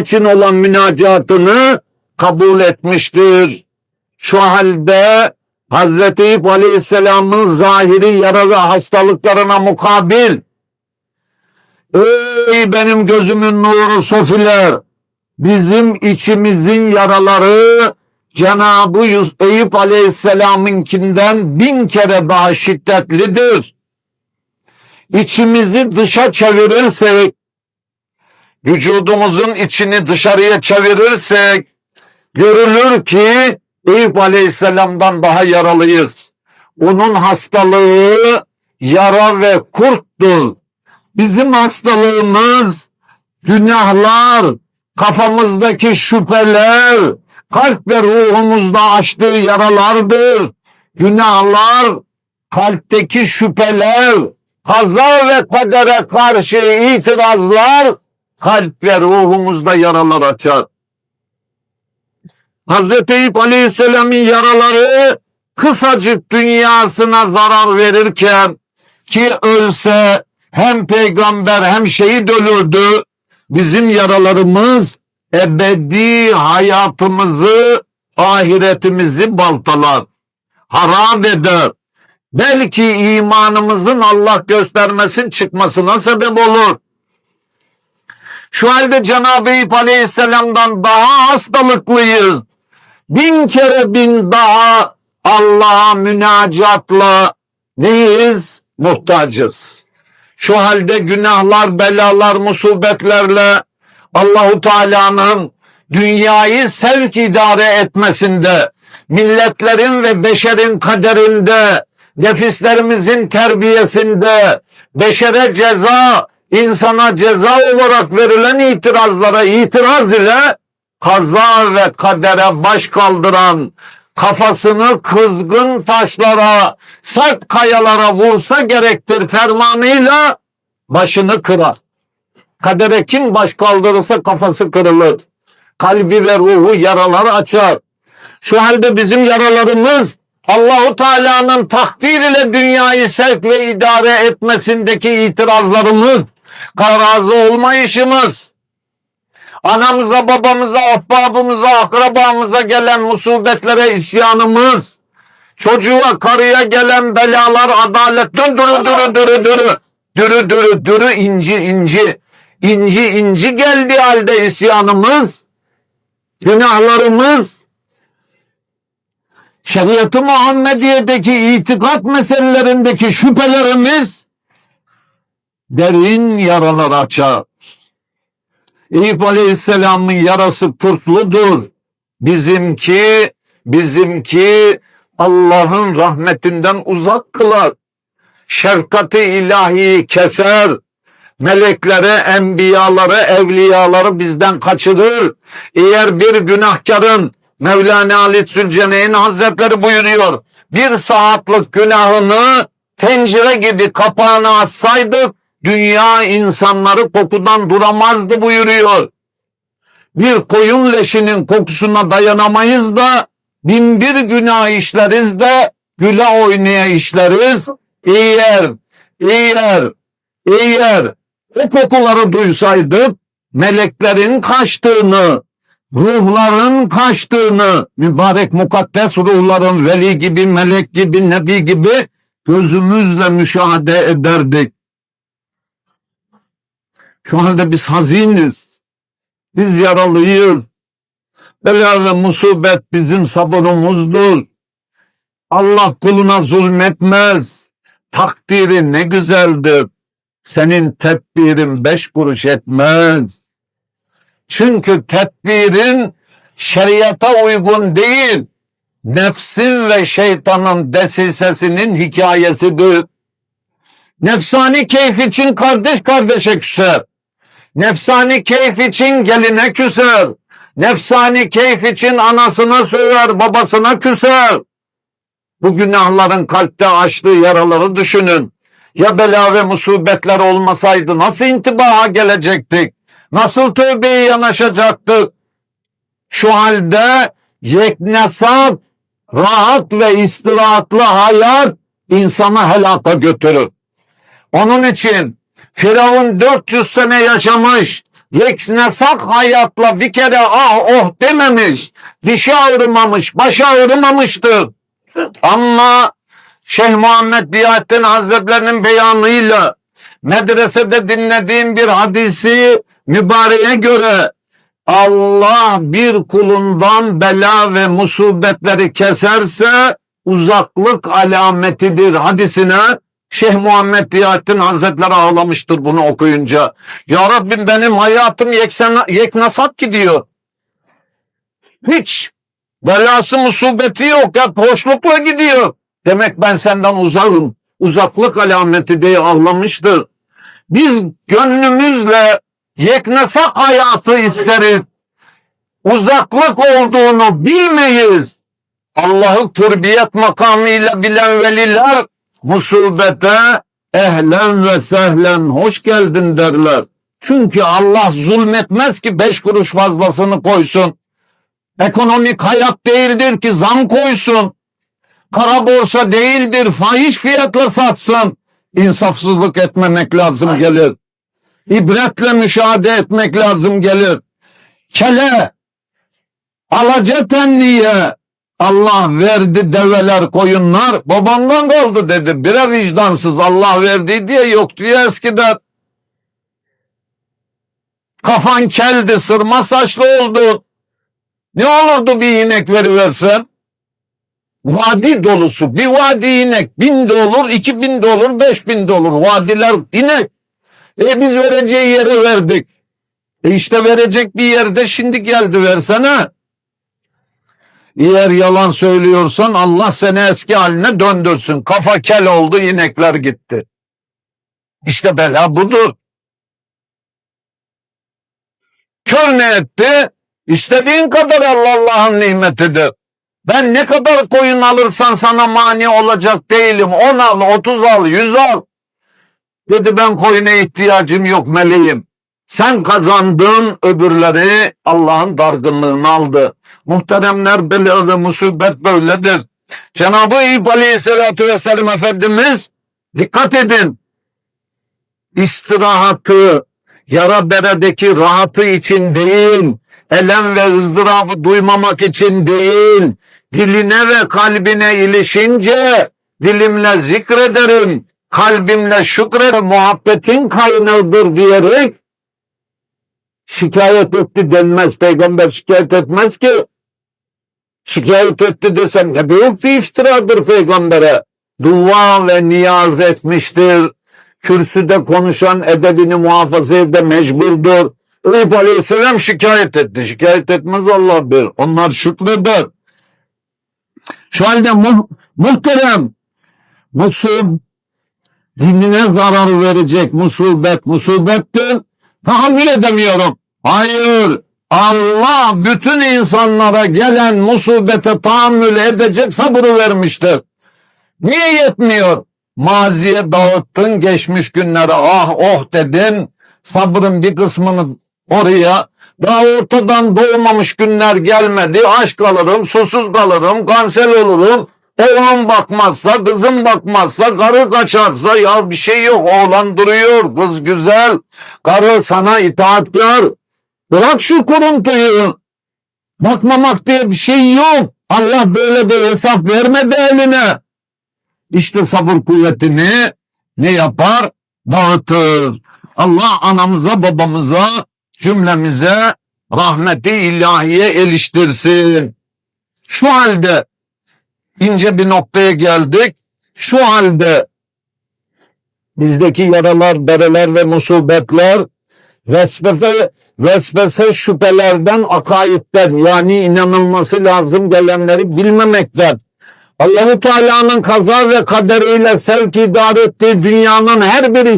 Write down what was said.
için olan münacatını kabul etmiştir. Şu halde Hazreti Eyüp Aleyhisselam'ın zahiri yara ve hastalıklarına mukabil Ey benim gözümün nuru sofiler bizim içimizin yaraları Cenab-ı Eyüp Aleyhisselam'ınkinden bin kere daha şiddetlidir. İçimizi dışa çevirirsek, vücudumuzun içini dışarıya çevirirsek, görülür ki Eyüp Aleyhisselam'dan daha yaralıyız. Onun hastalığı yara ve kurttur. Bizim hastalığımız günahlar, kafamızdaki şüpheler, kalp ve ruhumuzda açtığı yaralardır. Günahlar, kalpteki şüpheler, kaza ve kadere karşı itirazlar, kalp ve ruhumuzda yaralar açar. Hazreti Eyüp Aleyhisselam'ın yaraları kısacık dünyasına zarar verirken ki ölse hem peygamber hem şehit ölürdü. Bizim yaralarımız ebedi hayatımızı, ahiretimizi baltalar, harap eder. Belki imanımızın Allah göstermesin çıkmasına sebep olur. Şu halde Cenab-ı Eyüp Aleyhisselam'dan daha hastalıklıyız. Bin kere bin daha Allah'a münacatla neyiz? Muhtacız. Şu halde günahlar, belalar, musibetlerle Allahu Teala'nın dünyayı sevk idare etmesinde, milletlerin ve beşerin kaderinde, nefislerimizin terbiyesinde, beşere ceza, insana ceza olarak verilen itirazlara itiraz ile kaza ve kadere baş kaldıran, kafasını kızgın taşlara, sert kayalara vursa gerektir fermanıyla başını kırar. Kadere kim baş kaldırırsa kafası kırılır. Kalbi ve ruhu yaralar açar. Şu halde bizim yaralarımız Allahu Teala'nın takdir ile dünyayı sevk ve idare etmesindeki itirazlarımız, razı olmayışımız, anamıza, babamıza, ahbabımıza, akrabamıza gelen musibetlere isyanımız, çocuğa, karıya gelen belalar adaletten dürü dürü dürü dürü, dürü dürü dürü inci inci, inci inci geldi halde isyanımız, günahlarımız, şeriatı Muhammediye'deki itikat meselelerindeki şüphelerimiz derin yaralar açar. Eyüp Aleyhisselam'ın yarası kurtludur. Bizimki, bizimki Allah'ın rahmetinden uzak kılar. Şefkati ilahiyi keser. Meleklere, enbiyaları, evliyaları bizden kaçırır. Eğer bir günahkarın Mevlana Ali Zülceneyn Hazretleri buyuruyor. Bir saatlik günahını tencere gibi kapağına atsaydık dünya insanları kokudan duramazdı buyuruyor. Bir koyun leşinin kokusuna dayanamayız da bin bir günah işleriz de güle oynaya işleriz. Eğer, eğer, eğer o kokuları duysaydık meleklerin kaçtığını, ruhların kaçtığını, mübarek mukaddes ruhların veli gibi, melek gibi, nebi gibi gözümüzle müşahede ederdik. Şu anda biz haziniz. Biz yaralıyız. Bela ve musibet bizim sabırımızdır. Allah kuluna zulmetmez. Takdiri ne güzeldir. Senin tedbirin beş kuruş etmez. Çünkü tedbirin şeriata uygun değil. Nefsin ve şeytanın desisesinin hikayesidir. Nefsani keyif için kardeş kardeşe küser. Nefsani keyif için geline küser. Nefsani keyif için anasına söver, babasına küser. Bu günahların kalpte açtığı yaraları düşünün. Ya bela ve musibetler olmasaydı nasıl intibaha gelecektik? Nasıl tövbeye yanaşacaktık? Şu halde yeknesat, rahat ve istirahatlı hayat insanı helaka götürür. Onun için Firavun 400 sene yaşamış, yeknesak hayatla bir kere ah oh dememiş, dişi ağrımamış, başı ağrımamıştır. Ama Şeyh Muhammed Bihattin Hazretlerinin beyanıyla medresede dinlediğim bir hadisi mübareğe göre Allah bir kulundan bela ve musibetleri keserse uzaklık alametidir hadisine Şeyh Muhammed Diyaettin Hazretleri ağlamıştır bunu okuyunca. Ya Rabbim benim hayatım yeksen, yeknasat gidiyor. Hiç belası musibeti yok. Hep hoşlukla gidiyor. Demek ben senden uzağım. Uzaklık alameti diye ağlamıştır. Biz gönlümüzle yeknesak hayatı isteriz. Uzaklık olduğunu bilmeyiz. Allah'ı turbiyet makamıyla bilen veliler musibete ehlen ve sehlen hoş geldin derler. Çünkü Allah zulmetmez ki beş kuruş fazlasını koysun. Ekonomik hayat değildir ki zam koysun. Kara borsa değildir fahiş fiyatla satsın. İnsafsızlık etmemek lazım gelir. İbretle müşahede etmek lazım gelir. Kele, alaca tenliye, Allah verdi develer koyunlar babamdan kaldı dedi. Bire vicdansız Allah verdi diye yok diye eskiden. Kafan keldi sırma saçlı oldu. Ne olurdu bir inek veriversen? Vadi dolusu bir vadi inek bin de olur iki bin de olur beş bin de olur vadiler inek. E biz vereceği yeri verdik. E işte verecek bir yerde şimdi geldi versene. Eğer yalan söylüyorsan Allah seni eski haline döndürsün. Kafa kel oldu inekler gitti. İşte bela budur. Kör ne etti? İstediğin kadar Allah Allah'ın nimetidir. Ben ne kadar koyun alırsan sana mani olacak değilim. 10 al, 30 al, 100 al. Dedi ben koyuna ihtiyacım yok meleğim. Sen kazandın öbürleri Allah'ın dargınlığını aldı. Muhteremler belalı musibet böyledir. Cenab-ı Eyüp Aleyhisselatü Vesselam Efendimiz dikkat edin. İstirahatı, yara beredeki rahatı için değil, elem ve ızdırabı duymamak için değil, diline ve kalbine ilişince dilimle zikrederim, kalbimle şükrederim, muhabbetin kaynağıdır diyerek şikayet etti denmez. Peygamber şikayet etmez ki. Şikayet etti desem ne büyük bir iftiradır peygambere. Dua ve niyaz etmiştir. Kürsüde konuşan edebini muhafaza evde mecburdur. Eyüp Aleyhisselam şikayet etti. Şikayet etmez Allah bir. Onlar şükreder. Şu halde mu muhterem musib dinine zarar verecek musibet musibettir. Tahammül edemiyorum. Hayır. Allah bütün insanlara gelen musibete tahammül edecek sabrı vermiştir. Niye yetmiyor? Maziye dağıttın geçmiş günlere ah oh dedin. Sabrın bir kısmını oraya daha ortadan doğmamış günler gelmedi. Aşk kalırım, susuz kalırım, kanser olurum. Oğlum bakmazsa, kızım bakmazsa, karı kaçarsa ya bir şey yok. Oğlan duruyor, kız güzel, karı sana itaatkar. Bırak şu kuruntuyu. Bakmamak diye bir şey yok. Allah böyle bir hesap vermedi eline. İşte sabır kuvvetini ne yapar? Dağıtır. Allah anamıza, babamıza, cümlemize rahmeti ilahiye eriştirsin. Şu halde ince bir noktaya geldik. Şu halde bizdeki yaralar, bereler ve musibetler vesvese, vesvese şüphelerden, akaitten yani inanılması lazım gelenleri bilmemekten Allahu Teala'nın kaza ve kaderiyle sevk idare ettiği dünyanın her bir